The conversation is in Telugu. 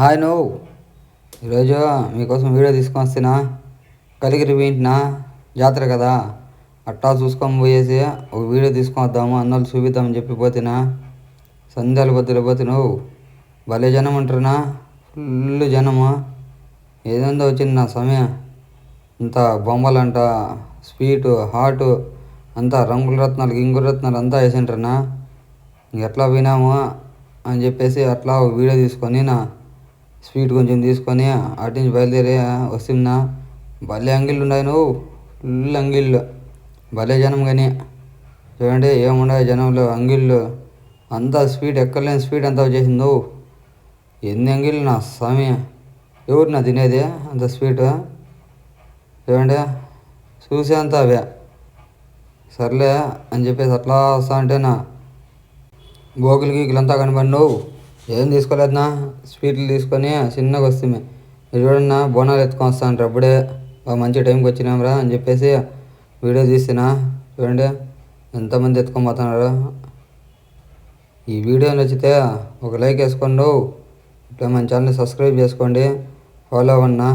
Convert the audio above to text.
హాయ్ నువ్వు. ఈరోజు మీకోసం వీడియో తీసుకొని వస్తేనా? కలిగిరి వింటున్నా జాతర కదా? అట్టా చూసుకొని పోయేసి ఒక వీడియో తీసుకొని వద్దాము అన్నోళ్ళు చూపిద్దామని చెప్పి పోతేనా? సంధ్యాలు పొద్దులు పోతే నువ్వు. భలే జనం ఉంటున్నా ఫుల్ జనము. ఏదేందో వచ్చింది నా సమయం. అంత బొమ్మలంట స్వీటు హాటు అంతా రంగుల రత్నాలు గింగుల రత్నాలు అంతా వేసింటారనా ఎట్లా వినాము అని చెప్పేసి అట్లా ఒక వీడియో తీసుకొని నా స్వీట్ కొంచెం తీసుకొని అటు నుంచి బయలుదేరి వస్తున్నా భలే అంగిళ్ళు ఉన్నాయి నువ్వు. ఫుల్ అంగిళ్ళు. భలే జనం కానీ. చూడండి ఏముండవు జనంలో అంగిళ్ళు. అంతా స్వీట్ ఎక్కలేని స్వీట్ అంతా వచ్చేసింది నువ్వు. ఎన్ని అంగిళ్ళు నా స్వామి. ఎవరు నా తినేది అంత స్వీట్? చూడండి చూసే అంత అవే. సర్లే అని చెప్పేసి అట్లా వస్తా అంటే నా గోకులు గీకులు అంతా కనబడి నువ్వు. ఏం తీసుకోలేదు నా స్వీట్లు తీసుకొని చిన్నగా వస్తుంది మీరు బోనాలు ఎత్తుకొని వస్తా అంటారు అప్పుడే మంచి టైంకి వచ్చినాంరా అని చెప్పేసి వీడియో తీసినా చూడండి ఎంతమంది ఎత్తుకొని పోతున్నారు. ఈ వీడియో నచ్చితే ఒక లైక్ వేసుకోండి. ఇట్లా మన ఛానల్ సబ్స్క్రైబ్ చేసుకోండి. ఫాలో అవ్వన్నా